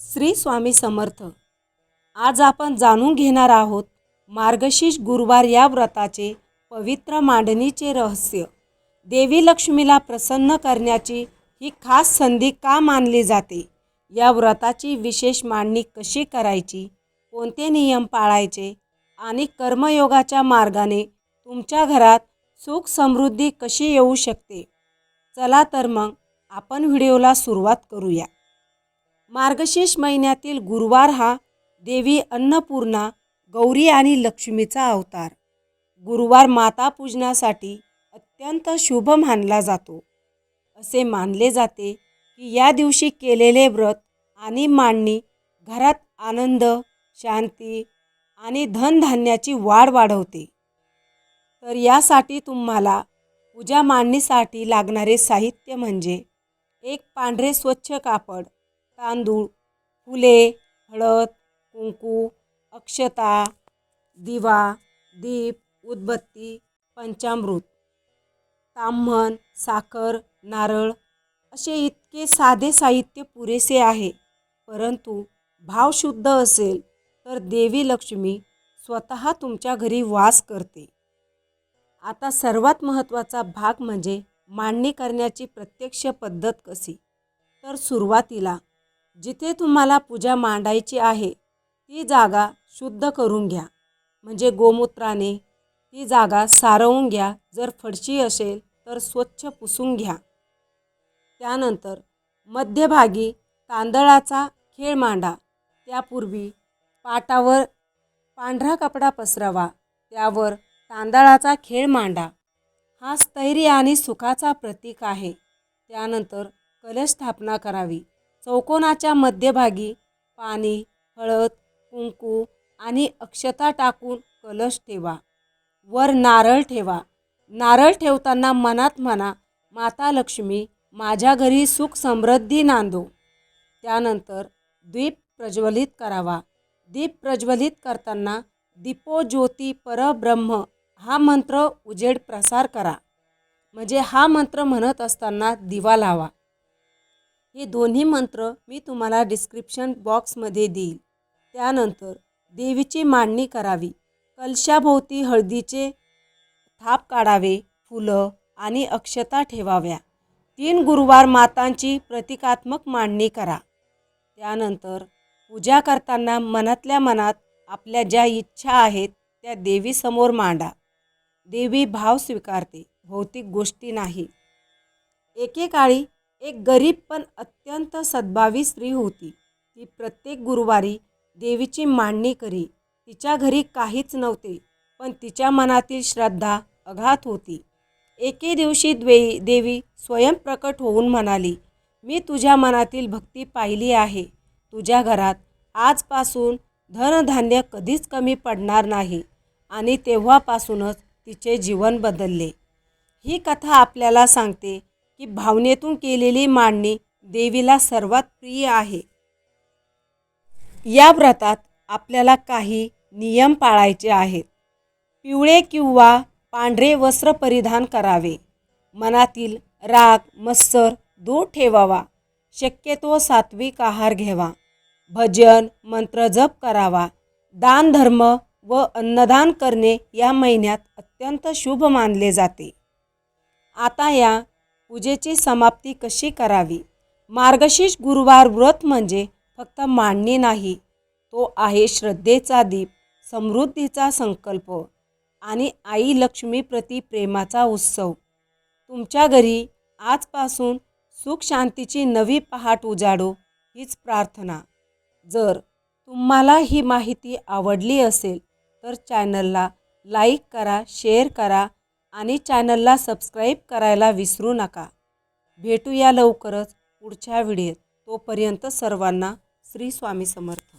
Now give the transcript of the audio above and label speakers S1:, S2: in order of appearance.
S1: श्री स्वामी समर्थ. आज आपण जाणून घेणार आहोत मार्गशीर्ष गुरुवार या व्रताचे पवित्र मांडणीचे रहस्य. देवी लक्ष्मीला प्रसन्न करण्याची ही खास संधी का मानली जाते? या व्रताची विशेष मांडणी कशी करायची? कोणते नियम पाळायचे? आणि कर्मयोगाच्या मार्गाने तुमच्या घरात सुख समृद्धी कशी येऊ शकते? चला तर मग आपण व्हिडिओला सुरुवात करूया. मार्गशीर्ष महिन्यातील गुरुवार हा देवी अन्नपूर्णा गौरी आणि लक्ष्मीचा अवतार. गुरुवार माता पूजनासाठी अत्यंत शुभ मानला जातो. असे मानले जाते की या दिवशी केलेले व्रत आणि मांडणी घरात आनंद शांती आणि धनधान्याची वाढ वाढवते. तर यासाठी तुम्हाला पूजा मांडणीसाठी लागणारे साहित्य म्हणजे एक पांढरे स्वच्छ कापड तांदूळ फुले हळद कुंकू अक्षता दिवा दीप उदबत्ती पंचामृत ताम्हण साखर नारळ असे इतके साधे साहित्य पुरेसे आहे. परंतु भाव शुद्ध असेल तर देवी लक्ष्मी स्वतः तुमच्या घरी वास करते. आता सर्वात महत्त्वाचा भाग म्हणजे मांडणी करण्याची प्रत्यक्ष पद्धत कशी? तर सुरुवातीला जिथे तुम्हाला पूजा मांडायची आहे ती जागा शुद्ध करून घ्या. म्हणजे गोमूत्राने ती जागा सारवून घ्या. जर फडशी असेल तर स्वच्छ पुसून घ्या. त्यानंतर मध्यभागी तांदळाचा खेळ मांडा. त्यापूर्वी पाटावर पांढरा कपडा पसरवा. त्यावर तांदळाचा खेळ मांडा. हा स्थैर्य आणि सुखाचा प्रतीक आहे. त्यानंतर कलश स्थापना करावी. चौकोनाच्या मध्यभागी पाणी हळद कुंकू आणि अक्षता टाकून कलश ठेवा. वर नारळ ठेवा. नारळ ठेवताना मनात म्हणा माता लक्ष्मी माझ्या घरी सुख समृद्धी नांदो. त्यानंतर द्वीप प्रज्वलित करावा. दीप प्रज्वलित करताना दीपो ज्योती परब्रह्म हा मंत्र उजेड प्रसार करा. म्हणजे हा मंत्र म्हणत असताना दिवा लावा. हे दोन्ही मंत्र मी तुम्हाला डिस्क्रिप्शन बॉक्समध्ये देईल. त्यानंतर देवीची मांडणी करावी. कलशाभोवती हळदीचे थाप काढावे फुलं आणि अक्षता ठेवाव्या. तीन गुरुवार मातांची प्रतिकात्मक मांडणी करा. त्यानंतर पूजा करताना मनातल्या मनात आपल्या ज्या इच्छा आहेत त्या देवीसमोर मांडा. देवी भाव स्वीकारते भौतिक गोष्टी नाही. एकेकाळी एक गरीब पण अत्यंत सद्भावी स्त्री होती. ती प्रत्येक गुरुवारी देवीची मांडणी करी. तिच्या घरी काहीच नव्हते पण तिच्या मनातील श्रद्धा अघात होती. एके दिवशी द्वे देवी स्वयंप्रकट होऊन म्हणाली मी तुझ्या मनातील भक्ती पाहिली आहे. तुझ्या घरात आजपासून धनधान्य कधीच कमी पडणार नाही आणि तेव्हापासूनच तिचे जीवन बदलले. ही कथा आपल्याला सांगते की भावनेतून केलेली मांडणी देवीला सर्वात प्रिय आहे. या व्रतात आपल्याला काही नियम पाळायचे आहेत. पिवळे किंवा पांढरे वस्त्र परिधान करावे. मनातील राग मत्सर दूर ठेवावा. शक्यतो सात्विक आहार घ्यावा. भजन मंत्र जप करावा. दान धर्म व अन्नदान करणे या महिन्यात अत्यंत शुभ मानले जाते. आता या पूजेची समाप्ती कशी करावी? मार्गशीर्ष गुरुवार व्रत म्हणजे फक्त मांडणी नाही तो आहे श्रद्धेचा दीप समृद्धीचा संकल्प आणि आई लक्ष्मीप्रती प्रेमाचा उत्सव. तुमच्या घरी आजपासून सुख शांतीची नवी पहाट उजाडो हीच प्रार्थना. जर तुम्हाला ही माहिती आवडली असेल तर चॅनलला लाईक करा शेअर करा आणि चॅनलला सबस्क्राईब करायला विसरू नका. भेटूया लवकरच पुढच्या व्हिडिओत. तोपर्यंत सर्वांना श्री स्वामी समर्थ.